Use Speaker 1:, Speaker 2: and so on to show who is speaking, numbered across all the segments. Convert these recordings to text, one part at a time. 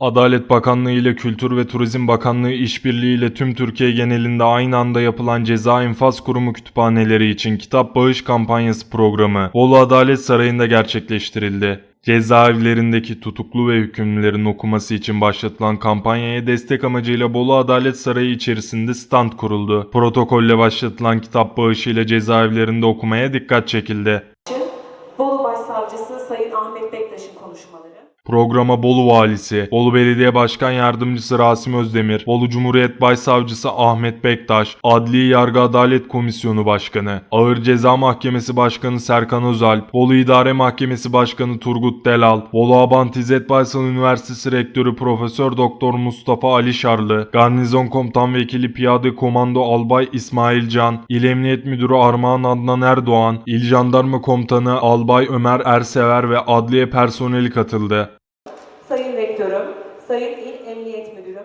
Speaker 1: Adalet Bakanlığı ile Kültür ve Turizm Bakanlığı işbirliği ile tüm Türkiye genelinde aynı anda yapılan Ceza İnfaz Kurumu kütüphaneleri için kitap bağış kampanyası programı Bolu Adalet Sarayı'nda gerçekleştirildi. Cezaevlerindeki tutuklu ve hükümlülerin okuması için başlatılan kampanyaya destek amacıyla Bolu Adalet Sarayı içerisinde stand kuruldu. Protokolle başlatılan kitap bağışı ile cezaevlerinde okumaya dikkat çekildi.
Speaker 2: Bolu Başsavcısı Sayın Ahmet Bektaş'ın konuşmaları.
Speaker 1: Programa Bolu Valisi, Bolu Belediye Başkan Yardımcısı Rasim Özdemir, Bolu Cumhuriyet Başsavcısı Ahmet Bektaş, Adli Yargı Adalet Komisyonu Başkanı, Ağır Ceza Mahkemesi Başkanı Serkan Özalp, Bolu İdare Mahkemesi Başkanı Turgut Delal, Bolu Abant İzzet Baysal Üniversitesi Rektörü Profesör Doktor Mustafa Ali Şarlı, Garnizon Komutan Vekili Piyade Komando Albay İsmail Can, İl Emniyet Müdürü Armağan Adnan Erdoğan, İl Jandarma Komutanı Albay Ömer Ersever ve adliye personeli katıldı.
Speaker 2: Sayın İl Emniyet Müdürüm,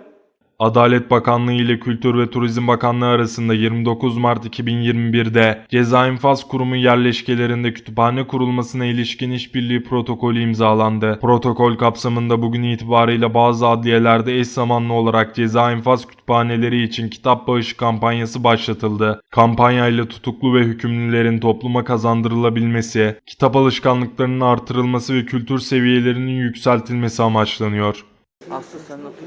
Speaker 1: Adalet Bakanlığı ile Kültür ve Turizm Bakanlığı arasında 29 Mart 2021'de Ceza İnfaz Kurumu yerleşkelerinde kütüphane kurulmasına ilişkin işbirliği protokolü imzalandı. Protokol kapsamında bugün itibarıyla bazı adliyelerde eş zamanlı olarak ceza infaz kütüphaneleri için kitap bağışı kampanyası başlatıldı. Kampanyayla tutuklu ve hükümlülerin topluma kazandırılabilmesi, kitap alışkanlıklarının artırılması ve kültür seviyelerinin yükseltilmesi amaçlanıyor.
Speaker 3: Aslı sen otur.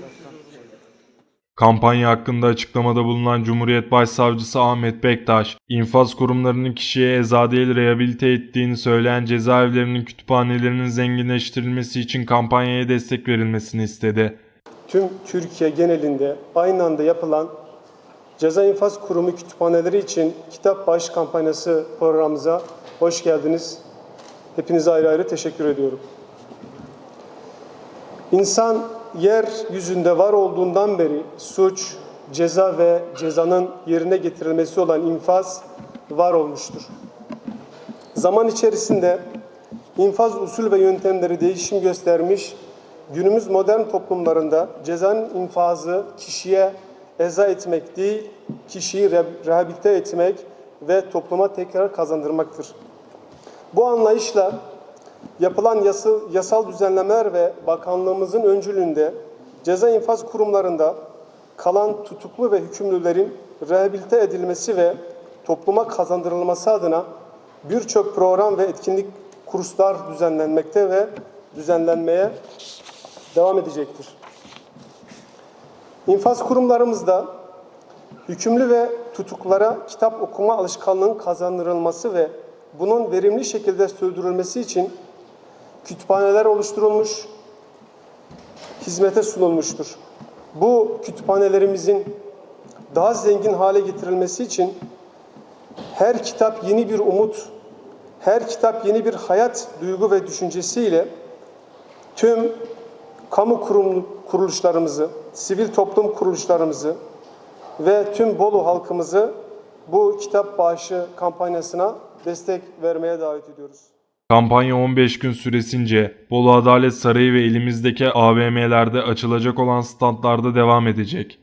Speaker 1: Kampanya hakkında açıklamada bulunan Cumhuriyet Başsavcısı Ahmet Bektaş, infaz kurumlarının kişiye ezadiyel rehabilite ettiğini söyleyen cezaevlerinin kütüphanelerinin zenginleştirilmesi için kampanyaya destek verilmesini istedi.
Speaker 4: tüm Türkiye genelinde aynı anda yapılan Ceza İnfaz Kurumu kütüphaneleri için kitap bağış kampanyası programımıza hoş geldiniz. Hepinize ayrı ayrı teşekkür ediyorum. İnsan yeryüzünde var olduğundan beri suç, ceza ve cezanın yerine getirilmesi olan infaz var olmuştur. Zaman içerisinde infaz usul ve yöntemleri değişim göstermiş, günümüz modern toplumlarında cezanın infazı kişiye eza etmek değil, kişiyi re- rehabilite etmek ve topluma tekrar kazandırmaktır. Bu anlayışla yapılan yasal, yasal düzenlemeler ve bakanlığımızın öncülüğünde ceza infaz kurumlarında kalan tutuklu ve hükümlülerin rehabilite edilmesi ve topluma kazandırılması adına birçok program ve etkinlik kurslar düzenlenmekte ve düzenlenmeye devam edecektir. İnfaz kurumlarımızda hükümlü ve tutuklara kitap okuma alışkanlığının kazandırılması ve bunun verimli şekilde sürdürülmesi için kütüphaneler oluşturulmuş, hizmete sunulmuştur. Bu kütüphanelerimizin daha zengin hale getirilmesi için her kitap yeni bir umut, her kitap yeni bir hayat duygu ve düşüncesiyle tüm kamu kurum, kuruluşlarımızı, sivil toplum kuruluşlarımızı ve tüm Bolu halkımızı bu kitap bağışı kampanyasına destek vermeye davet ediyoruz.
Speaker 1: Kampanya 15 gün süresince Bolu Adalet Sarayı ve elimizdeki AVM'lerde açılacak olan standlarda devam edecek.